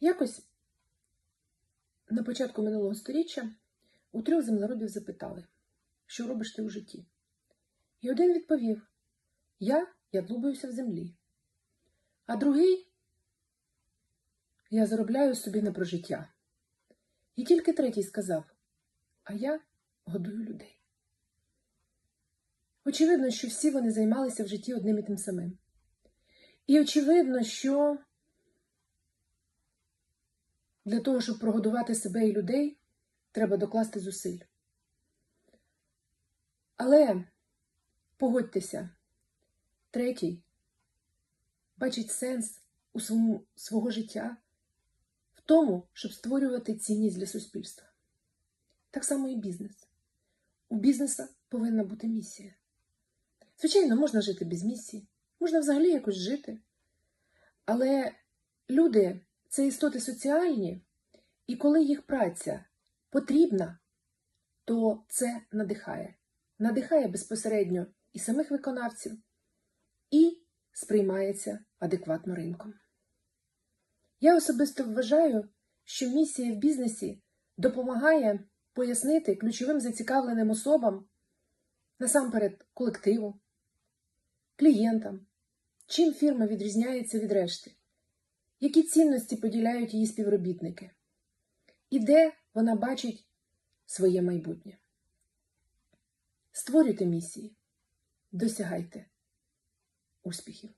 Якось на початку минулого століття у трьох землеробів запитали, що робиш ти у житті? І один відповів: Я ядлубаюся в землі. А другий я заробляю собі на прожиття. І тільки третій сказав: А я годую людей. Очевидно, що всі вони займалися в житті одним і тим самим. І очевидно, що для того, щоб прогодувати себе і людей, треба докласти зусиль. Але погодьтеся, третій бачить сенс у своєму свого життя в тому, щоб створювати цінність для суспільства. Так само і бізнес. У бізнеса повинна бути місія. Звичайно, можна жити без місії, можна взагалі якось жити. Але люди це істоти соціальні, і коли їх праця потрібна, то це надихає. Надихає безпосередньо і самих виконавців, і сприймається адекватно ринком. Я особисто вважаю, що місія в бізнесі допомагає пояснити ключовим зацікавленим особам, насамперед колективу, клієнтам, чим фірма відрізняється від решти, які цінності поділяють її співробітники, і де вона бачить своє майбутнє. Створюйте місії, досягайте успіхів.